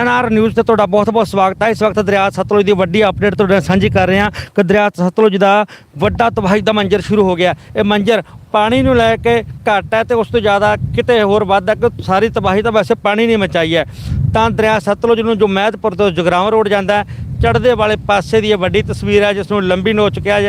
NNR news ਤੇ ਤੁਹਾਡਾ ਬਹੁਤ-ਬਹੁਤ ਸਵਾਗਤ ਹੈ। ਇਸ ਵਕਤ ਦਰਿਆ ਸਤਲੁਜ ਦੀ ਵੱਡੀ ਅਪਡੇਟ ਤੁਹਾਡੇ ਨਾਲ ਸਾਂਝੀ ਕਰ ਰਹੇ ਹਾਂ ਕਿ ਦਰਿਆ ਸਤਲੁਜ ਦਾ ਵੱਡਾ ਤਬਾਹੀ ਦਾ ਮੰਜ਼ਰ ਸ਼ੁਰੂ ਹੋ ਗਿਆ। ਇਹ ਮੰਜ਼ਰ ਪਾਣੀ ਨੂੰ ਲੈ ਕੇ ਘੱਟ ਹੈ ਤੇ ਉਸ ਤੋਂ ਜ਼ਿਆਦਾ ਕਿਤੇ ਹੋਰ ਵੱਧ ਹੈ ਕਿ ਸਾਰੀ ਤਬਾਹੀ ਤਾਂ ਵੈਸੇ ਪਾਣੀ ਨੇ ਮਚਾਈ ਹੈ। ਤਾਂ ਦਰਿਆ ਸਤਲੁਜ ਨੂੰ ਜੋ ਮਹਿਤਪੁਰ ਤੋਂ ਜਗਰਾਵਾਂ ਰੋਡ ਜਾਂਦਾ ਹੈ, ਚੜ੍ਹਦੇ ਵਾਲੇ ਪਾਸੇ ਦੀ ਇਹ ਵੱਡੀ ਤਸਵੀਰ ਹੈ, ਜਿਸ ਨੂੰ ਲੰਬੀ ਨੋਚ ਕਿਹਾ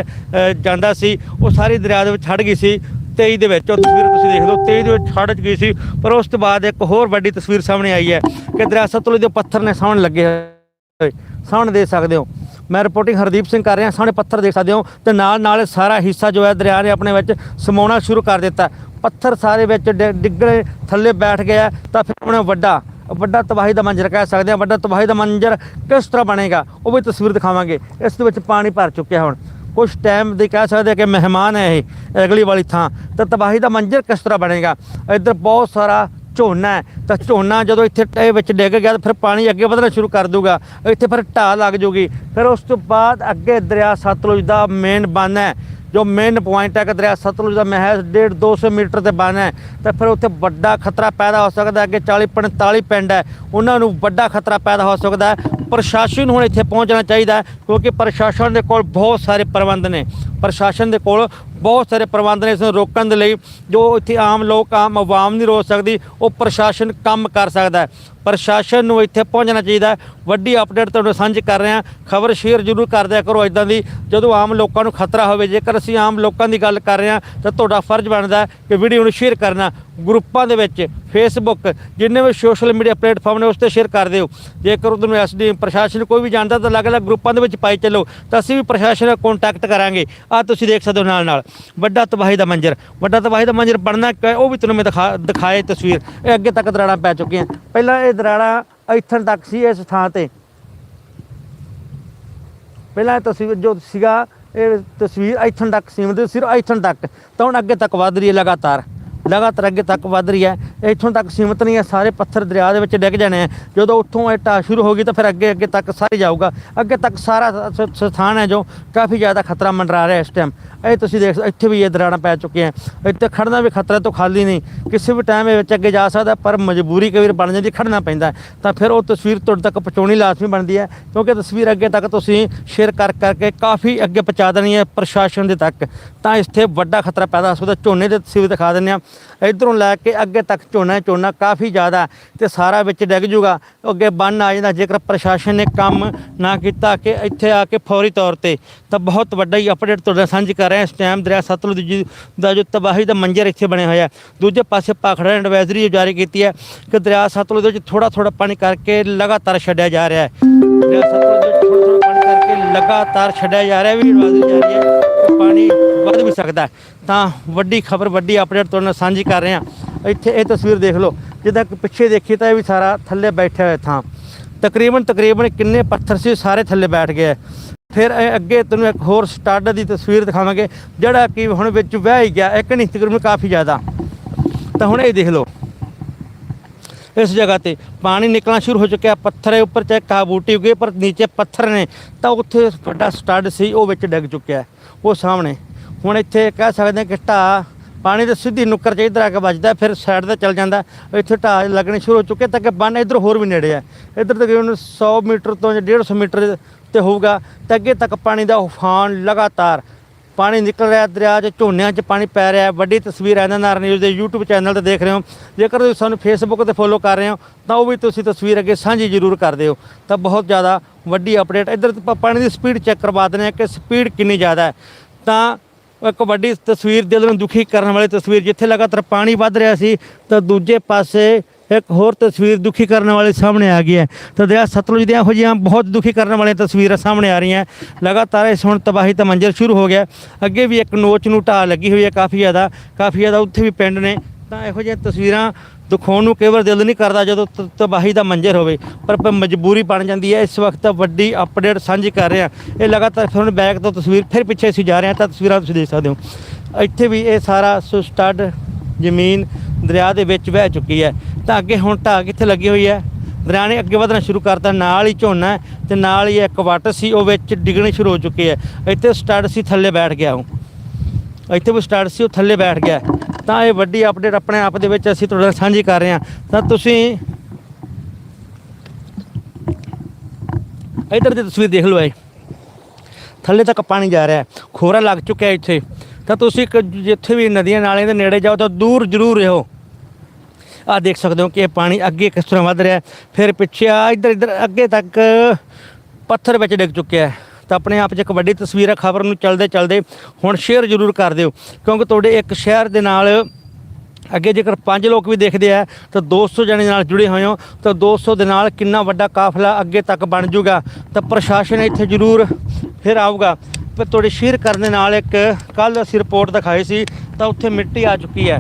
ਜਾਂਦਾ ਸੀ। ਉਹ ਸਾਰੀ ਦਰਿਆ ਦੇ ਵਿੱਚ ਛੜ ਗਈ ਸੀ। 23 ਦੇ ਵਿੱਚ ਉਹ ਤਸਵੀਰ ਤੁਸੀਂ ਦੇਖ ਲਓ 23 ਦੇ ਵਿੱਚ ਛੜ ਗਈ ਸੀ, ਪਰ ਉਸ ਤੋਂ ਬਾਅਦ ਇੱਕ ਹੋਰ ਵੱਡੀ ਤਸਵੀਰ ਸਾਹਮਣੇ ਆਈ ਹੈ ਕਿ ਦਰਿਆ ਸਤਲੁਜ ਦੇ ਪੱਥਰ ਨੇ ਸਾਹਮਣੇ ਲੱਗੇ ਹੋਏ। ਸਾਹਮਣੇ ਦੇਖ ਸਕਦੇ ਹੋ। ਮੈਂ ਰਿਪੋਰਟਿੰਗ ਹਰਦੀਪ ਸਿੰਘ ਕਰ ਰਿਹਾ, ਸਾਹਮਣੇ ਪੱਥਰ ਦੇਖ ਸਕਦੇ ਹੋ ਤੇ ਨਾਲ ਨਾਲ ਸਾਰਾ ਹਿੱਸਾ ਜੋ ਹੈ ਦਰਿਆ ਨੇ ਆਪਣੇ ਵਿੱਚ ਸਮਾਉਣਾ ਸ਼ੁਰੂ ਕਰ ਦਿੱਤਾ। ਪੱਥਰ ਸਾਰੇ ਵਿੱਚ ਡਿ- ਡਿੱਗਣੇ ਥੱਲੇ ਬੈਠ ਗਿਆ ਤਾਂ ਫਿਰ ਉਹਨੇ ਵੱਡਾ ਵੱਡਾ ਤਬਾਹੀ ਦਾ ਮੰਜ਼ਰ ਕਹਿ ਸਕਦੇ ਹਾਂ। ਵੱਡਾ ਤਬਾਹੀ ਦਾ ਮੰਜ਼ਰ ਕਿਸ ਤਰ੍ਹਾਂ ਬਣੇਗਾ, ਉਹ ਵੀ ਤਸਵੀਰ ਦਿਖਾਵਾਂਗੇ। ਇਸ ਦੇ ਵਿੱਚ ਪਾਣੀ ਭਰ ਚੁੱਕਿਆ ਹੁਣ। ਕੁਝ ਟਾਈਮ ਦੇ ਕਹਿ ਸਕਦੇ ਕਿ ਮਹਿਮਾਨ ਹੈ ਇਹ, ਅਗਲੀ ਵਾਲੀ ਥਾਂ। ਤਾਂ ਤਬਾਹੀ ਦਾ ਮੰਜ਼ਰ ਕਿਸ ਤਰ੍ਹਾਂ ਬਣੇਗਾ? ਇੱਧਰ ਬਹੁਤ ਸਾਰਾ ਝੋਨਾ ਹੈ। ਤਾਂ ਝੋਨਾ ਜਦੋਂ ਇੱਥੇ ਟੇ ਵਿੱਚ ਡਿੱਗ ਗਿਆ, ਤਾਂ ਫਿਰ ਪਾਣੀ ਅੱਗੇ ਵਧਣਾ ਸ਼ੁਰੂ ਕਰ ਦੂਗਾ ਇੱਥੇ ਫਿਰ ਢਾਹ ਲੱਗ ਜੂਗੀ। ਫਿਰ ਉਸ ਤੋਂ ਬਾਅਦ ਅੱਗੇ ਦਰਿਆ ਸਤਲੁਜ ਦਾ ਮੇਨ ਬੰਨ ਹੈ। ਜੋ ਮੇਨ ਪੁਆਇੰਟ ਹੈ ਕਿ ਦਰਿਆ ਸਤਲੁਜ ਦਾ ਮਹਿਜ਼ 1.5 200 ਮੀਟਰ ਤੇ ਬਣ ਹੈ, ਤਾਂ ਫਿਰ ਉੱਥੇ ਵੱਡਾ ਖਤਰਾ ਪੈਦਾ ਹੋ ਸਕਦਾ ਅੱਗੇ 40 45 ਪਿੰਡ ਹੈ, ਉਹਨਾਂ ਨੂੰ ਵੱਡਾ ਖਤਰਾ ਪੈਦਾ ਹੋ ਸਕਦਾ ਪ੍ਰਸ਼ਾਸਨ ਹੁਣ ਇੱਥੇ ਪਹੁੰਚਣਾ ਚਾਹੀਦਾ ਕਿਉਂਕਿ ਪ੍ਰਸ਼ਾਸਨ ਦੇ ਕੋਲ ਬਹੁਤ ਸਾਰੇ ਪ੍ਰਬੰਧ ਨੇ। ਪ੍ਰਸ਼ਾਸਨ ਦੇ ਕੋਲ ਬਹੁਤ ਸਾਰੇ ਪ੍ਰਬੰਧ ਨੇ ਇਸ ਨੂੰ ਰੋਕਣ ਦੇ ਲਈ, ਜੋ ਇੱਥੇ ਆਮ ਲੋਕ, ਆਮ ਆਵਾਮ ਨਹੀਂ ਰੋਕ ਸਕਦੀ, ਉਹ ਪ੍ਰਸ਼ਾਸਨ ਕੰਮ ਕਰ ਸਕਦਾ ਪ੍ਰਸ਼ਾਸਨ ਨੂੰ ਇੱਥੇ ਪਹੁੰਚਣਾ ਚਾਹੀਦਾ ਵੱਡੀ ਅਪਡੇਟ ਤੁਹਾਨੂੰ ਸਾਂਝੀ ਕਰ ਰਹੇ ਹਾਂ। ਖਬਰ ਸ਼ੇਅਰ ਜ਼ਰੂਰ ਕਰ ਦਿਆ ਕਰੋ ਇਦਾਂ ਦੀ। ਜਦੋਂ ਆਮ ਲੋਕਾਂ ਨੂੰ ਖਤਰਾ ਹੋਵੇ, ਜੇਕਰ ਅਸੀਂ ਆਮ ਲੋਕਾਂ ਦੀ ਗੱਲ ਕਰ ਰਹੇ ਹਾਂ, ਤਾਂ ਤੁਹਾਡਾ ਫਰਜ਼ ਬਣਦਾ ਕਿ ਵੀਡੀਓ ਨੂੰ ਸ਼ੇਅਰ ਕਰਨਾ। ਗਰੁੱਪਾਂ ਦੇ ਵਿੱਚ ਫੇਸਬੁੱਕ ਜਿੰਨੇ ਵੀ ਸੋਸ਼ਲ ਮੀਡੀਆ ਪਲੇਟਫਾਰਮ ਨੇ, ਉਸ ਤੇ ਸ਼ੇਅਰ ਕਰ ਦਿਓ। ਜੇਕਰ ਤੁਹਾਨੂੰ ਐਸਡੀ ਪ੍ਰਸ਼ਾਸਨ ਕੋਈ ਵੀ ਜਾਣਦਾ ਤਾਂ ਅਲੱਗ-ਅਲੱਗ ਗਰੁੱਪਾਂ ਦੇ ਵਿੱਚ ਪਾਈ ਚੱਲੋ, ਤਾਂ ਅਸੀਂ ਵੀ ਪ੍ਰਸ਼ਾਸਨ ਨਾਲ ਕੰਟੈਕਟ ਕਰਾਂਗੇ। ਆ ਤੁਸੀਂ ਦੇਖ ਸਕਦੇ ਹੋ ਨਾਲ ਨਾਲ ਵੱਡਾ ਤਬਾਹੀ ਦਾ ਮੰਜ਼ਰ, ਵੱਡਾ ਤਬਾਹੀ ਦਾ ਮੰਜ਼ਰ ਬਣਨਾ ਕਿਆ ਉਹ ਵੀ ਤੁਹਾਨੂੰ ਮੈਂ ਦਿਖਾ, ਦਿਖਾਏ ਤਸਵੀਰ। ਇਹ ਅੱਗੇ ਤੱਕ ਦਰਾੜਾਂ ਪੈ ਚੁੱਕੀਆਂ। ਪਹਿਲਾਂ ਇਹ ਦਰਾੜਾਂ ਇੱਥਣ ਤੱਕ ਸੀ ਇਸ ਥਾਂ ਤੇ। ਪਹਿਲਾਂ ਇਹ ਤਸਵੀਰ ਜੋ ਸੀਗਾ, ਇਹ ਤਸਵੀਰ ਇੱਥਣ ਤੱਕ ਸੀਮਿਤ ਸੀ ਇੱਥਣ ਤੱਕ। ਤਾਂ ਹੁਣ ਅੱਗੇ ਤੱਕ ਵਧ ਰਹੀ ਹੈ ਲਗਾਤਾਰ। ਲਗਾਤਾਰ ਅੱਗੇ ਤੱਕ ਵੱਧ ਰਹੀ ਹੈ। ਇੱਥੋਂ ਤੱਕ ਸੀਮਿਤ ਨਹੀਂ ਹੈ। ਸਾਰੇ ਪੱਥਰ ਦਰਿਆ ਦੇ ਵਿੱਚ ਡਿੱਗ ਜਾਣੇ ਆ। ਜਦੋਂ ਉੱਥੋਂ ਇਹ ਢਾਹ ਸ਼ੁਰੂ ਹੋ ਗਈ ਤਾਂ ਫਿਰ ਅੱਗੇ ਅੱਗੇ ਤੱਕ ਸਾਰੇ ਜਾਊਗਾ। ਅੱਗੇ ਤੱਕ ਸਾਰਾ ਸ- ਸਥਾਨ ਹੈ ਜੋ ਕਾਫੀ ਜ਼ਿਆਦਾ ਖਤਰਾ ਮੰਡਰਾ ਰਿਹਾ ਇਸ ਟਾਈਮ ਇਹ ਤੁਸੀਂ ਦੇਖ ਇੱਥੇ ਵੀ ਇਹ ਦਰਾੜਾਂ ਪੈ ਚੁੱਕੀਆਂ। ਇੱਥੇ ਖੜਨਾ ਵੀ ਖਤਰੇ ਤੋਂ ਖਾਲੀ ਨਹੀਂ। ਕਿਸੇ ਵੀ ਟਾਈਮ ਇਹ ਵਿੱਚ ਅੱਗੇ ਜਾ ਸਕਦਾ, ਪਰ ਮਜਬੂਰੀ ਕਈ ਵਾਰ ਬਣ ਜਾਂਦੀ, ਖੜਨਾ ਪੈਂਦਾ ਤਾਂ ਫਿਰ ਉਹ ਤਸਵੀਰ ਤੁਹਾਡੇ ਤੱਕ ਪਹੁੰਚਾਉਣੀ ਲਾਜ਼ਮੀ ਬਣਦੀ ਹੈ, ਕਿਉਂਕਿ ਤਸਵੀਰ ਅੱਗੇ ਤੱਕ ਤੁਸੀਂ ਸ਼ੇਅਰ ਕਰ, ਕਰਕੇ ਕਾਫੀ ਅੱਗੇ ਪਹੁੰਚਾ ਦੇਣੀ ਹੈ ਪ੍ਰਸ਼ਾਸਨ ਦੇ ਤੱਕ। ਤਾਂ ਇੱਥੇ ਵੱਡਾ ਖਤਰਾ ਪੈਦਾ ਹੋ ਸਕਦਾ। ਝੋਨੇ ਦੇ ਤਸਵੀਰ ਦਿਖਾ ਦਿੰਦੇ ਆ ਇਧਰੋਂ ਲੈ ਕੇ ਅੱਗੇ ਤੱਕ ਝੋਨਾ ਝੋਨਾ ਕਾਫੀ ਜ਼ਿਆਦਾ ਤੇ ਸਾਰਾ ਵਿੱਚ ਡਿੱਗ ਜੂਗਾ। ਅੱਗੇ ਬੰਨ ਆ ਜਾਂਦਾ, ਜੇਕਰ ਪ੍ਰਸ਼ਾਸਨ ਨੇ ਕੰਮ ਨਾ ਕੀਤਾ ਕਿ ਇੱਥੇ ਆ ਕੇ ਫੌਰੀ ਤੌਰ ਤੇ, ਤਾਂ ਬਹੁਤ ਵੱਡਾ ਹੀ ਅਪਡੇਟ ਤੁਹਾਡੇ ਨਾਲ ਸਾਂਝੀ ਕਰ ਰਹੇ। ਇਸ ਟਾਈਮ ਦਰਿਆ ਸਤਲੁਜ ਜੀ ਦਾ ਜੋ ਤਬਾਹੀ ਦਾ ਮੰਜ਼ਰ ਇੱਥੇ ਬਣਿਆ ਹੋਇਆ ਦੂਜੇ ਪਾਸੇ ਪਾਖੜਾ ਨੇ ਐਡਵਾਈਜ਼ਰੀ ਜਾਰੀ ਕੀਤੀ ਹੈ ਕਿ ਦਰਿਆ ਸਤਲੁਜ ਵਿੱਚ ਥੋੜਾ ਥੋੜਾ ਪਾਣੀ ਕਰਕੇ ਲਗਾਤਾਰ ਛੱਡਿਆ ਜਾ ਰਿਹਾ ਹੈ। ਦਰਿਆ ਸਤਲੁਜ ਵਿੱਚ ਥੋੜਾ ਥੋੜਾ ਪਾਣੀ ਕਰਕੇ ਲਗਾਤਾਰ ਛੱਡਿਆ ਜਾ ਰਿਹਾ ਵੀ ਐਡਵਾਈਜ਼ਰੀ ਜਾਰੀ ਹੈ। ਵੀ ਸਕਦਾ ਤਾਂ ਵੱਡੀ ਖਬਰ, ਵੱਡੀ ਅਪਡੇਟ ਤੁਹਾਡੇ ਨਾਲ ਸਾਂਝੀ ਕਰ ਰਹੇ ਹਾਂ। ਇੱਥੇ ਇਹ ਤਸਵੀਰ ਦੇਖ ਲਓ, ਜਿੱਦਾਂ ਪਿੱਛੇ ਦੇਖੀ ਤਾਂ ਇਹ ਵੀ ਸਾਰਾ ਥੱਲੇ ਬੈਠਿਆ ਹੋਇਆ ਥਾਂ। ਤਕਰੀਬਨ ਤਕਰੀਬਨ ਕਿੰਨੇ ਪੱਥਰ ਸੀ, ਸਾਰੇ ਥੱਲੇ ਬੈਠ ਗਏ ਫਿਰ ਇਹ ਅੱਗੇ ਤੁਹਾਨੂੰ ਇੱਕ ਹੋਰ ਸਟੱਡ ਦੀ ਤਸਵੀਰ ਦਿਖਾਵਾਂਗੇ, ਜਿਹੜਾ ਕਿ ਹੁਣ ਵਿੱਚ ਵਹਿ ਹੀ ਗਿਆ, ਇੱਕ ਨਹੀਂ, ਤਕਰੀਬਨ ਕਾਫੀ ਜ਼ਿਆਦਾ। ਤਾਂ ਹੁਣ ਇਹ ਦੇਖ ਲਓ। ਇਸ ਜਗ੍ਹਾ ਤੇ ਪਾਣੀ ਨਿਕਲਣਾ ਸ਼ੁਰੂ ਹੋ ਚੁੱਕਿਆ, ਪੱਥਰ ਹੈ ਉੱਪਰ ਚਾਹੇ ਕਾ ਬੂਟੀ ਉਗੇ ਪਰ ਨੀਚੇ ਪੱਥਰ ਨੇ, ਤਾਂ ਉੱਥੇ ਵੱਡਾ ਸਟੱਡ ਸੀ, ਉਹ ਵਿੱਚ ਡਿੱਗ ਚੁੱਕਿਆ ਉਹ ਸਾਹਮਣੇ ਹੁਣ ਇੱਥੇ ਕਹਿ ਸਕਦੇ ਹਾਂ ਕਿ ਢਾਹ ਪਾਣੀ ਦੇ ਸਿੱਧੀ ਨੁੱਕਰ 'ਚ ਇੱਧਰ ਆ ਕੇ ਵੱਜਦਾ, ਫਿਰ ਸਾਈਡ ਤੇ ਚੱਲ ਜਾਂਦਾ। ਇੱਥੇ ਢਾਹ ਲੱਗਣੇ ਸ਼ੁਰੂ ਹੋ ਚੁੱਕੇ ਤਾਂ ਕਿ ਬੰਨ ਇੱਧਰ ਹੋਰ ਵੀ ਨੇੜੇ ਹੈ ਇੱਧਰ ਤਕਰੀਬਨ 100 ਮੀਟਰ ਤੋਂ ਜਾਂ 150 ਮੀਟਰ ਤੇ ਹੋਊਗਾ, ਤਾਂ ਅੱਗੇ ਤੱਕ ਪਾਣੀ ਦਾ ਉਫਾਨ ਲਗਾਤਾਰ ਪਾਣੀ ਨਿਕਲ ਰਿਹਾ ਦਰਿਆ 'ਚ ਝੋਨਿਆਂ 'ਚ ਪਾਣੀ ਪੈ ਰਿਹਾ ਵੱਡੀ ਤਸਵੀਰ ਐਨਐਨਆਰ ਨਿਊਜ਼ ਦੇ YouTube ਚੈਨਲ ਤੇ ਦੇਖ ਰਹੇ ਹੋ। ਜੇਕਰ ਤੁਸੀਂ ਸਾਨੂੰ Facebook ਤੇ ਫੋਲੋ ਕਰ ਰਹੇ ਹੋ, ਤਾਂ ਉਹ ਵੀ ਤੁਸੀਂ ਤਸਵੀਰ ਅੱਗੇ ਸਾਂਝੀ ਜ਼ਰੂਰ ਕਰ ਦਿਓ। ਤਾਂ ਬਹੁਤ ਜ਼ਿਆਦਾ ਵੱਡੀ ਅਪਡੇਟ ਇੱਧਰ ਪ- ਪਾਣੀ ਦੀ ਸਪੀਡ ਚੈੱਕ ਕਰਵਾ ਦਿੰਦੇ ਹਾਂ ਕਿ ਸਪੀਡ ਕਿੰਨੀ ਜ਼ਿਆਦਾ ਹੈ। ਤਾਂ ਇੱਕ ਵੱਡੀ ਤਸਵੀਰ ਦਿਲ ਨੂੰ ਦੁਖੀ ਕਰਨ ਵਾਲੀ ਤਸਵੀਰ, ਜਿੱਥੇ ਲਗਾਤਾਰ ਪਾਣੀ ਵੱਧ ਰਿਹਾ ਸੀ, ਤਾਂ ਦੂਜੇ ਪਾਸੇ ਇੱਕ ਹੋਰ ਤਸਵੀਰ ਦੁਖੀ ਕਰਨ ਵਾਲੀ ਸਾਹਮਣੇ ਆ ਗਈ ਹੈ। ਤਾਂ ਦਰਿਆ ਸਤਲੁਜ ਦੀਆਂ ਇਹੋ ਜਿਹੀਆਂ ਬਹੁਤ ਦੁਖੀ ਕਰਨ ਵਾਲੀਆਂ ਤਸਵੀਰਾਂ ਸਾਹਮਣੇ ਆ ਰਹੀਆਂ। ਲਗਾਤਾਰ ਇਸ ਹੁਣ ਤਬਾਹੀ ਦਾ ਮੰਜ਼ਰ ਸ਼ੁਰੂ ਹੋ ਗਿਆ। ਅੱਗੇ ਵੀ ਇੱਕ ਨੋਚ ਨੂੰ ਢਾਹ ਲੱਗੀ ਹੋਈ ਹੈ ਕਾਫੀ ਜ਼ਿਆਦਾ ਕਾਫੀ ਜ਼ਿਆਦਾ ਉੱਥੇ ਵੀ ਪਿੰਡ ਨੇ। ਤਾਂ ਇਹੋ ਜਿਹੀਆਂ ਤਸਵੀਰਾਂ ਦਿਖਾਉਣ ਨੂੰ ਕਈ ਵਾਰ ਦਿਲ ਨਹੀਂ ਕਰਦਾ ਜਦੋਂ ਤ- ਤਬਾਹੀ ਦਾ ਮੰਜ਼ਰ ਹੋਵੇ, ਪਰ ਪਰ ਮਜਬੂਰੀ ਬਣ ਜਾਂਦੀ ਹੈ। ਇਸ ਵਕਤ ਵੱਡੀ ਅਪਡੇਟ ਸਾਂਝੀ ਕਰ ਰਹੇ। ਹਾਂ ਇਹ ਲਗਾਤਾਰ ਤੁਹਾਨੂੰ ਹੁਣ ਬੈਕ ਤੋਂ ਤਸਵੀਰ ਫਿਰ ਪਿੱਛੇ ਅਸੀਂ ਜਾ ਰਹੇ ਹਾਂ, ਤਾਂ ਤਸਵੀਰਾਂ ਤੁਸੀਂ ਦੇਖ ਸਕਦੇ ਹੋ। ਇੱਥੇ ਵੀ ਇਹ ਸਾਰਾ ਸੋ ਸਟੱਡ ਜ਼ਮੀਨ ਦਰਿਆ ਦੇ ਵਿੱਚ ਵਹਿ ਚੁੱਕੀ ਹੈ। ਤਾਂ ਅੱਗੇ ਹੁਣ ਢਾਹ ਕਿੱਥੇ ਲੱਗੀ ਹੋਈ ਹੈ। ਦਰਿਆ ਨੇ ਅੱਗੇ ਵਧਣਾ ਸ਼ੁਰੂ ਕਰਤਾ, ਨਾਲ ਹੀ ਝੋਨਾ ਹੈ ਤੇ ਨਾਲ ਹੀ ਇੱਕ ਵੱਟ ਸੀ, ਉਹ ਵਿੱਚ ਡਿੱਗਣੇ ਸ਼ੁਰੂ ਹੋ ਚੁੱਕੇ ਹੈ। ਇੱਥੇ ਸਟੱਡ ਸੀ ਥੱਲੇ ਬੈਠ ਗਿਆ ਉਹ ਇੱਥੇ ਵੀ ਸਟਾਰਟ ਸੀ, ਉਹ ਥੱਲੇ ਬੈਠ ਗਿਆ। ਤਾਂ ਇਹ ਵੱਡੀ ਅਪਡੇਟ ਆਪਣੇ ਆਪ ਦੇ ਵਿੱਚ ਅਸੀਂ ਤੁਹਾਡੇ ਨਾਲ ਸਾਂਝੀ ਕਰ ਰਹੇ ਹਾਂ। ਤਾਂ ਤੁਸੀਂ ਇਧਰ ਦੀ ਤਸਵੀਰ ਦੇਖ ਲਓ ਇਹ ਥੱਲੇ ਤੱਕ ਪਾਣੀ ਜਾ ਰਿਹਾ ਖੋਰਾ ਲੱਗ ਚੁੱਕਿਆ ਇੱਥੇ। ਤਾਂ ਤੁਸੀਂ ਇੱਕ ਜਿੱਥੇ ਵੀ ਨਦੀਆਂ ਨਾਲਿਆਂ ਦੇ ਨੇੜੇ ਜਾਓ ਤਾਂ ਦੂਰ ਜ਼ਰੂਰ ਰਹੋ। ਆ ਦੇਖ ਸਕਦੇ ਹੋ ਕਿ ਇਹ ਪਾਣੀ ਅੱਗੇ ਕਿਸ ਤਰ੍ਹਾਂ ਵੱਧ ਰਿਹਾ ਫਿਰ ਪਿੱਛੇ ਆ ਇੱਧਰ ਇੱਧਰ ਅੱਗੇ ਤੱਕ ਪੱਥਰ ਵਿੱਚ ਡਿੱਗ ਚੁੱਕਿਆ ਹੈ। ਤਾਂ ਆਪਣੇ ਆਪ 'ਚ ਇੱਕ ਵੱਡੀ ਤਸਵੀਰ ਹੈ ਖਬਰ ਨੂੰ ਚਲਦੇ ਚਲਦੇ ਹੁਣ ਸ਼ੇਅਰ ਜ਼ਰੂਰ ਕਰ ਦਿਓ, ਕਿਉਂਕਿ ਤੁਹਾਡੇ ਇੱਕ ਸ਼ਹਿਰ ਦੇ ਨਾਲ ਅੱਗੇ ਜੇਕਰ ਪੰਜ ਲੋਕ ਵੀ ਦੇਖਦੇ ਆ, ਤਾਂ 200 ਜਣੇ ਨਾਲ ਜੁੜੇ ਹੋਏ ਹੋ, ਤਾਂ 200 ਦੇ ਨਾਲ ਕਿੰਨਾ ਵੱਡਾ ਕਾਫਲਾ ਅੱਗੇ ਤੱਕ ਬਣ ਜਾਊਗਾ, ਤਾਂ ਪ੍ਰਸ਼ਾਸਨ ਇੱਥੇ ਜ਼ਰੂਰ ਫਿਰ ਆਊਗਾ। ਪਰ ਤੁਹਾਡੇ ਸ਼ੇਅਰ ਕਰਨ ਦੇ ਨਾਲ ਇੱਕ ਕੱਲ ਅਸੀਂ ਰਿਪੋਰਟ ਦਿਖਾਈ ਸੀ, ਤਾਂ ਉੱਥੇ ਮਿੱਟੀ ਆ ਚੁੱਕੀ ਹੈ।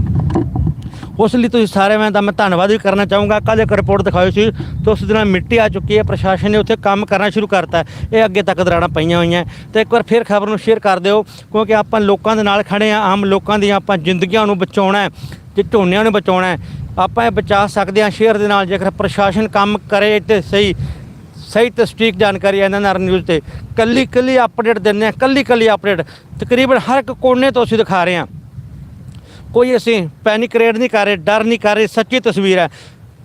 ਉਸ ਲਈ ਤੁਸੀਂ ਸਾਰੇ ਮੈਂ ਤਾਂ ਮੈਂ ਧੰਨਵਾਦ ਵੀ ਕਰਨਾ ਚਾਹੂੰਗਾ। ਕੱਲ ਇੱਕ ਰਿਪੋਰਟ ਦਿਖਾਈ ਸੀ, ਤਾਂ ਉਸ ਦੇ ਮਿੱਟੀ ਆ ਚੁੱਕੀ ਹੈ, ਪ੍ਰਸ਼ਾਸਨ ਨੇ ਉੱਥੇ ਕੰਮ ਕਰਨਾ ਸ਼ੁਰੂ ਕਰਤਾ ਇਹ ਅੱਗੇ ਤੱਕ ਦਰਾੜਾਂ ਪਈਆਂ ਹੋਈਆਂ ਤੇ ਇੱਕ ਵਾਰ ਫਿਰ ਖਬਰ ਨੂੰ ਸ਼ੇਅਰ ਕਰ ਦਿਓ, ਕਿਉਂਕਿ ਆਪਾਂ ਲੋਕਾਂ ਦੇ ਨਾਲ ਖੜੇ ਆ ਆਮ ਲੋਕਾਂ ਦੀਆਂ ਆਪਾਂ ਜ਼ਿੰਦਗੀਆਂ ਨੂੰ ਬਚਾਉਣਾ ਹੈ, ਤੇ ਝੋਨਿਆਂ ਨੂੰ ਬਚਾਉਣਾ ਹੈ। ਆਪਾਂ ਇਹ ਬਚਾ ਸਕਦੇ ਹਾਂ ਸ਼ੇਅਰ ਦੇ ਨਾਲ, ਜੇਕਰ ਪ੍ਰਸ਼ਾਸਨ ਕੰਮ ਕਰੇ ਤੇ ਸਹੀ ਸਹੀ ਤੇ ਸਟੀਕ ਜਾਣਕਾਰੀ ਐਨਐਨਆਰ ਨਿਊਜ਼ ਤੇ। ਕੱਲੀ ਕੱਲੀ ਅਪਡੇਟ ਦਿੰਦੇ ਆ ਕੱਲੀ ਕੱਲੀ ਅਪਡੇਟ ਤਕਰੀਬਨ ਹਰ ਇੱਕ ਕੋਨੇ ਤੋਂ ਅਸੀਂ ਦਿਖਾ ਰਹੇ ਹਾਂ। ਕੋਈ ਅਸੀਂ ਪੈਨਿਕ ਰੇਟ ਨਹੀਂ ਕਰ ਰਹੇ, ਡਰ ਨਹੀਂ ਕਰ ਰਹੇ, ਸੱਚੀ ਤਸਵੀਰ ਹੈ।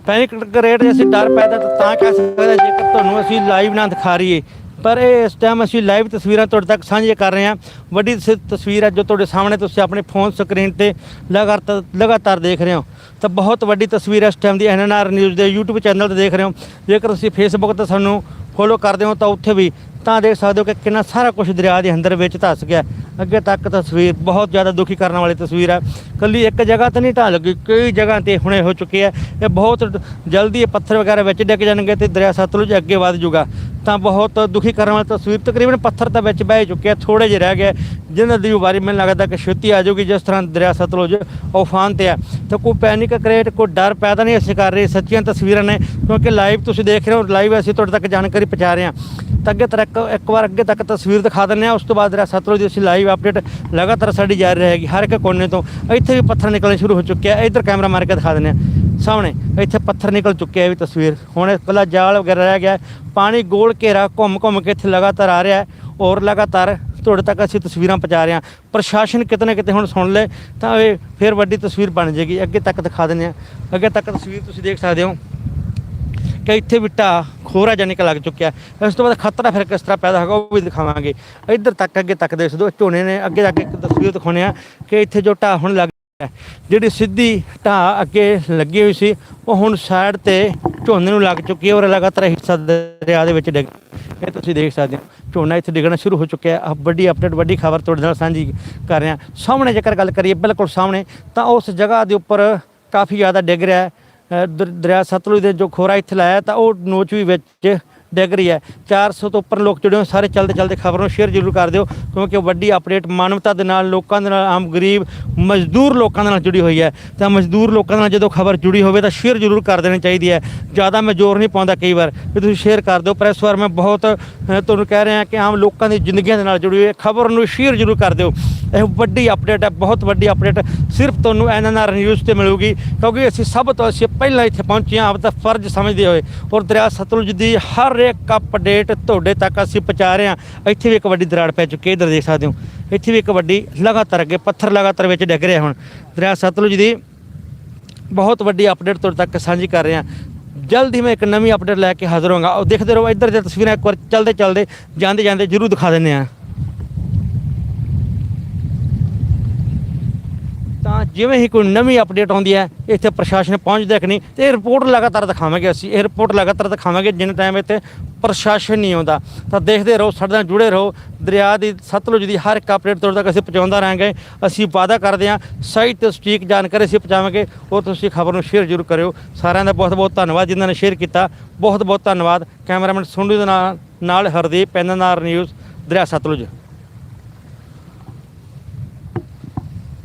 ਪੈਨਿਕ ਰੇਟ ਜੇ ਅਸੀਂ ਡਰ ਪੈਦਾ ਤਾਂ ਕਹਿ ਸਕਦੇ ਜੇਕਰ ਤੁਹਾਨੂੰ ਅਸੀਂ ਲਾਈਵ ਨਾ ਦਿਖਾ ਰਹੀਏ। ਪਰ ਇਹ ਇਸ ਟਾਈਮ ਅਸੀਂ ਲਾਈਵ ਤਸਵੀਰਾਂ ਤੁਹਾਡੇ ਤੱਕ ਸਾਂਝੀਆਂ ਕਰ ਰਹੇ ਹਾਂ। ਵੱਡੀ ਤਸਵੀਰ ਹੈ ਜੋ ਤੁਹਾਡੇ ਸਾਹਮਣੇ ਤੁਸੀਂ ਆਪਣੇ ਫੋਨ ਸਕਰੀਨ ਤੇ ਲਗਾਤਾਰ ਲਗਾਤਾਰ ਦੇਖ ਰਹੇ ਹੋ। ਤਾਂ ਬਹੁਤ ਵੱਡੀ ਤਸਵੀਰ ਹੈ ਇਸ ਟਾਈਮ ਦੀ ਐਨਐਨਆਰ ਨਿਊਜ਼ ਦੇ YouTube ਚੈਨਲ ਤੇ ਦੇਖ ਰਹੇ ਹੋ। ਜੇਕਰ ਤੁਸੀਂ ਫੇਸਬੁੱਕ ਤੇ ਸਾਨੂੰ ਫੋਲੋ ਕਰਦੇ ਹੋ ਤਾਂ ਉੱਥੇ ਵੀ ਤਾਂ ਦੇਖ ਸਕਦੇ ਹੋ ਕਿ ਕਿੰਨਾ ਸਾਰਾ ਕੁਝ ਦਰਿਆ ਦੇ ਅੰਦਰ ਵਿੱਚ ਧੱਸ ਗਿਆ। ਅੱਗੇ ਤੱਕ ਤਸਵੀਰ ਬਹੁਤ ਜ਼ਿਆਦਾ ਦੁਖੀ ਕਰਨ ਵਾਲੀ ਤਸਵੀਰ ਹੈ। ਕੱਲੀ ਇੱਕ ਜਗ੍ਹਾ ਤੇ ਨਹੀਂ ਢਾਹ ਲੱਗੀ ਕਈ ਜਗ੍ਹਾ ਤੇ ਹੁਣੇ ਹੋ ਚੁੱਕੀ ਹੈ। ਇਹ ਬਹੁਤ ਜਲਦੀ ਇਹ ਪੱਥਰ ਵਗੈਰਾ ਵਿੱਚ ਡਿੱਗ ਜਾਣਗੇ ਤੇ ਦਰਿਆ ਸਤਲੁਜ ਅੱਗੇ ਵਧ ਜਾਊਗਾ। ਤਾਂ ਬਹੁਤ ਦੁਖੀ ਕਰਨ ਵਾਲੀ ਤਸਵੀਰ ਤਕਰੀਬਨ ਪੱਥਰ ਤਾਂ ਵਿੱਚ ਬਹਿ ਚੁੱਕੇ ਆ ਥੋੜੇ ਜਿਹੇ ਰਹਿ ਗਏ। ਜਿਨ੍ਹਾਂ ਦੀ ਵਾਰੀ, ਮੈਨੂੰ ਲੱਗਦਾ ਕਿ ਛੇਤੀ ਆ ਜਾਊਗੀ ਜਿਸ ਤਰ੍ਹਾਂ ਦਰਿਆ ਸਤਲੁਜ ਉਫਾਨ ਤੇ ਆ ਤਾਂ ਕੋਈ ਪੈਨਿਕ ਕ੍ਰੀਏਟ ਕੋਈ ਡਰ ਪੈਦਾ ਨਹੀਂ ਅਸੀਂ ਕਰ ਰਹੇ, ਸੱਚੀਆਂ ਤਸਵੀਰਾਂ ਨੇ, ਕਿਉਂਕਿ ਲਾਈਵ ਤੁਸੀਂ ਦੇਖ ਰਹੇ ਹੋ ਲਾਈਵ ਅਸੀਂ ਤੁਹਾਡੇ ਤੱਕ ਜਾਣਕਾਰੀ ਪਹੁੰਚਾ ਰਹੇ ਹਾਂ। ਤਾਂ ਅੱਗੇ ਤੱਕ ਇੱਕ ਵਾਰ ਅੱਗੇ ਤੱਕ ਤਸਵੀਰ ਦਿਖਾ ਦਿੰਦੇ ਆ ਉਸ ਤੋਂ ਬਾਅਦ ਦਰਿਆ ਸਤਲੁਜ ਦੀ ਅਸੀਂ ਲਾਈਵ ਅਪਡੇਟ ਲਗਾਤਾਰ ਸਾਡੀ ਜਾਰੀ ਰਹੇਗੀ, ਹਰ ਇੱਕ ਕੋਨੇ ਤੋਂ। ਇੱਥੇ ਵੀ ਪੱਥਰ ਨਿਕਲਣੇ ਸ਼ੁਰੂ ਹੋ ਚੁੱਕੇ ਆ, ਇੱਧਰ ਕੈਮਰਾ ਮਾਰ ਕੇ ਦਿਖਾ ਦਿੰਦੇ ਆ ਸਾਹਮਣੇ ਇੱਥੇ ਪੱਥਰ ਨਿਕਲ ਚੁੱਕੇ ਆ ਵੀ ਤਸਵੀਰ। ਹੁਣ ਇਕੱਲਾ ਜਾਲ ਵਗੈਰਾ ਰਹਿ ਗਿਆ, ਪਾਣੀ ਗੋਲ ਘੇਰਾ ਘੁੰਮ ਘੁੰਮ ਕੇ ਇੱਥੇ ਲਗਾਤਾਰ ਆ ਰਿਹਾ ਔਰ ਲਗਾਤਾਰ ਤੁਹਾਡੇ ਤੱਕ ਅਸੀਂ ਤਸਵੀਰਾਂ ਪਹੁੰਚਾ ਰਹੇ ਹਾਂ। ਪ੍ਰਸ਼ਾਸਨ ਕਿਤੇ ਨਾ ਕਿਤੇ ਹੁਣ ਸੁਣ ਲੈ ਤਾਂ ਇਹ ਫਿਰ ਵੱਡੀ ਤਸਵੀਰ ਬਣ ਜਾਏਗੀ। ਅੱਗੇ ਤੱਕ ਦਿਖਾ ਦਿੰਦੇ ਆ ਅੱਗੇ ਤੱਕ ਤਸਵੀਰ ਤੁਸੀਂ ਦੇਖ ਸਕਦੇ ਹੋ ਕਿ ਇੱਥੇ ਵੀ ਢਾਹ ਖੋਰਾ ਜਿਹਾ ਕਿ ਲੱਗ ਚੁੱਕਿਆ। ਇਸ ਤੋਂ ਬਾਅਦ ਖਤਰਾ ਫਿਰ ਕਿਸ ਤਰ੍ਹਾਂ ਪੈਦਾ ਹੋਗਾ ਉਹ ਵੀ ਦਿਖਾਵਾਂਗੇ। ਇੱਧਰ ਤੱਕ, ਅੱਗੇ ਤੱਕ ਦੇਖ ਸਕਦੇ ਹੋ, ਝੋਨੇ ਨੇ ਅੱਗੇ ਜਾ ਕੇ ਇੱਕ ਤਸਵੀਰ ਦਿਖਾਉਂਦੇ ਆ ਕਿ ਇੱਥੇ ਜੋ ਢਾਹ ਹੁਣ ਲੱਗ ਜਿਹੜੀ ਸਿੱਧੀ ਢਾਹ ਅੱਗੇ ਲੱਗੀ ਹੋਈ ਸੀ, ਉਹ ਹੁਣ ਸਾਈਡ ਤੇ ਝੋਨੇ ਨੂੰ ਲੱਗ ਚੁੱਕੀ ਹੈ ਔਰ ਲਗਾਤਾਰ ਹਿੱਸਾ ਦਰਿਆ ਦੇ ਵਿੱਚ ਡਿੱਗ ਇਹ ਤੁਸੀਂ ਦੇਖ ਸਕਦੇ ਹੋ। ਝੋਨਾ ਇੱਥੇ ਡਿੱਗਣਾ ਸ਼ੁਰੂ ਹੋ ਚੁੱਕਿਆ ਹੈ। ਵੱਡੀ ਅਪਡੇਟ ਵੱਡੀ ਖਬਰ ਤੁਹਾਡੇ ਨਾਲ ਸਾਂਝੀ ਕਰ ਰਿਹਾ। ਸਾਹਮਣੇ ਜੇਕਰ ਗੱਲ ਕਰੀਏ, ਬਿਲਕੁਲ ਸਾਹਮਣੇ, ਤਾਂ ਉਸ ਜਗ੍ਹਾ ਦੇ ਉੱਪਰ ਕਾਫੀ ਜ਼ਿਆਦਾ ਡਿੱਗ ਰਿਹਾ ਹੈ। ਦਰ- ਦਰਿਆ ਸਤਲੁਜ ਦੇ ਜੋ ਖੋਰਾ ਇੱਥੇ ਲਾਇਆ ਤਾਂ ਉਹ ਨੋਚ ਵੀ ਵਿੱਚ ਡਿੱਗ ਰਹੀ ਹੈ। 400 ਤੋਂ ਉੱਪਰ ਲੋਕ ਜੁੜੇ ਹੋ ਸਾਰੇ ਚਲਦੇ ਚਲਦੇ ਖਬਰ ਨੂੰ ਸ਼ੇਅਰ ਜ਼ਰੂਰ ਕਰ ਦਿਓ, ਕਿਉਂਕਿ ਵੱਡੀ ਅਪਡੇਟ ਮਾਨਵਤਾ ਦੇ ਨਾਲ, ਲੋਕਾਂ ਦੇ ਨਾਲ, ਆਮ ਗਰੀਬ, ਮਜ਼ਦੂਰ ਲੋਕਾਂ ਦੇ ਨਾਲ ਜੁੜੀ ਹੋਈ ਹੈ। ਤਾਂ ਮਜ਼ਦੂਰ ਲੋਕਾਂ ਨਾਲ ਜਦੋਂ ਖਬਰ ਜੁੜੀ ਹੋਵੇ ਤਾਂ ਸ਼ੇਅਰ ਜ਼ਰੂਰ ਕਰ ਦੇਣੀ ਚਾਹੀਦੀ ਹੈ। ਜ਼ਿਆਦਾ ਮੈਂ ਜ਼ੋਰ ਨਹੀਂ ਪਾਉਂਦਾ ਕਈ ਵਾਰ, ਵੀ ਤੁਸੀਂ ਸ਼ੇਅਰ ਕਰ ਦਿਓ, ਪਰ ਇਸ ਵਾਰ ਮੈਂ ਬਹੁਤ ਤੁਹਾਨੂੰ ਕਹਿ ਰਿਹਾ ਕਿ ਆਮ ਲੋਕਾਂ ਦੀ ਜ਼ਿੰਦਗੀਆਂ ਦੇ ਨਾਲ ਜੁੜੀ ਹੋਈ ਹੈ। ਖਬਰ ਨੂੰ ਸ਼ੇਅਰ ਜ਼ਰੂਰ ਕਰ ਦਿਓ। ਇਹ ਵੱਡੀ ਅਪਡੇਟ ਹੈ, ਬਹੁਤ ਵੱਡੀ ਅਪਡੇਟ ਸਿਰਫ ਤੁਹਾਨੂੰ ਐਨਐਨਆਰ ਨਿਊਜ਼ ਤੇ ਮਿਲੂਗੀ, ਕਿਉਂਕਿ ਅਸੀਂ ਸਭ ਤੋਂ ਅਸੀਂ ਪਹਿਲਾਂ ਇੱਥੇ ਪਹੁੰਚੇ ਹਾਂ, ਆਪਦਾ ਫਰਜ਼ ਸਮਝਦੇ ਹੋਏ। ਔਰ ਦਰਿਆ ਸਤਲੁਜ ਦੀ ਹਰ ਇੱਕ ਅਪਡੇਟ ਤੁਹਾਡੇ ਤੱਕ ਅਸੀਂ ਪਹੁੰਚਾ ਰਹੇ ਹਾਂ। ਇੱਥੇ ਵੀ ਇੱਕ ਵੱਡੀ ਦਰਾੜ ਪੈ ਚੁੱਕੀ ਹੈ, ਇੱਧਰ ਦੇਖ ਸਕਦੇ ਹੋ। ਇੱਥੇ ਵੀ ਇੱਕ ਵੱਡੀ ਲਗਾਤਾਰ ਅੱਗੇ ਪੱਥਰ ਲਗਾਤਾਰ ਵਿੱਚ ਡਿੱਗ ਰਿਹਾ ਹੁਣ। ਦਰਿਆ ਸਤਲੁਜ ਦੀ ਬਹੁਤ ਵੱਡੀ ਅਪਡੇਟ ਤੁਹਾਡੇ ਤੱਕ ਸਾਂਝੀ ਕਰ ਰਹੇ। ਹਾਂ ਜਲਦ ਹੀ ਮੈਂ ਇੱਕ ਨਵੀਂ ਅਪਡੇਟ ਲੈ ਕੇ ਹਾਜ਼ਰ ਹੋਵਾਂਗਾ। ਉਹ ਦੇਖਦੇ ਰਹੋ, ਇੱਧਰ ਦੀਆਂ ਤਸਵੀਰਾਂ ਇੱਕ ਵਾਰ ਚਲਦੇ ਚਲਦੇ ਜਾਂਦੇ ਜਾਂਦੇ ਜ਼ਰੂਰ ਦਿਖਾ ਦਿੰਦੇ ਹਾਂ ਤਾਂ ਜਿਵੇਂ ਹੀ ਕੋਈ ਨਵੀਂ ਅਪਡੇਟ ਆਉਂਦੀ ਹੈ, ਇੱਥੇ ਪ੍ਰਸ਼ਾਸਨ ਪਹੁੰਚਦਾ ਕਿ ਨਹੀਂ, ਤੇ ਇਹ ਰਿਪੋਰਟ ਲਗਾਤਾਰ ਦਿਖਾਵਾਂਗੇ ਅਸੀਂ। ਇਹ ਰਿਪੋਰਟ ਲਗਾਤਾਰ ਦਿਖਾਵਾਂਗੇ ਜਿੰਨੇ ਟਾਈਮ ਇੱਥੇ ਪ੍ਰਸ਼ਾਸਨ ਨਹੀਂ ਆਉਂਦਾ। ਤਾਂ ਦੇਖਦੇ ਰਹੋ, ਸਾਡੇ ਨਾਲ ਜੁੜੇ ਰਹੋ। ਦਰਿਆ ਦੀ, ਸਤਲੁਜ ਦੀ ਹਰ ਇੱਕ ਅਪਡੇਟ ਤੁਹਾਡੇ ਤੱਕ ਅਸੀਂ ਪਹੁੰਚਾਉਂਦਾ ਰਹਾਂਗੇ। ਅਸੀਂ ਵਾਅਦਾ ਕਰਦੇ ਹਾਂ, ਸਹੀ ਤੇ ਸਟੀਕ ਜਾਣਕਾਰੀ ਅਸੀਂ ਪਹੁੰਚਾਵਾਂਗੇ, ਉਹ ਤੁਸੀਂ ਖਬਰ ਨੂੰ ਸ਼ੇਅਰ ਜ਼ਰੂਰ ਕਰਿਓ। ਸਾਰਿਆਂ ਦਾ ਬਹੁਤ ਬਹੁਤ ਧੰਨਵਾਦ ਜਿਨ੍ਹਾਂ ਨੇ ਸ਼ੇਅਰ ਕੀਤਾ। ਬਹੁਤ ਬਹੁਤ ਧੰਨਵਾਦ। ਕੈਮਰਾਮੈਨ ਸੁੰਡੂ ਦੇ ਨਾਲ ਨਾਲ ਹਰਦੀਪ ਪੈਨਨਾਰ ਨਿਊਜ਼ ਦਰਿਆ ਸਤਲੁਜ।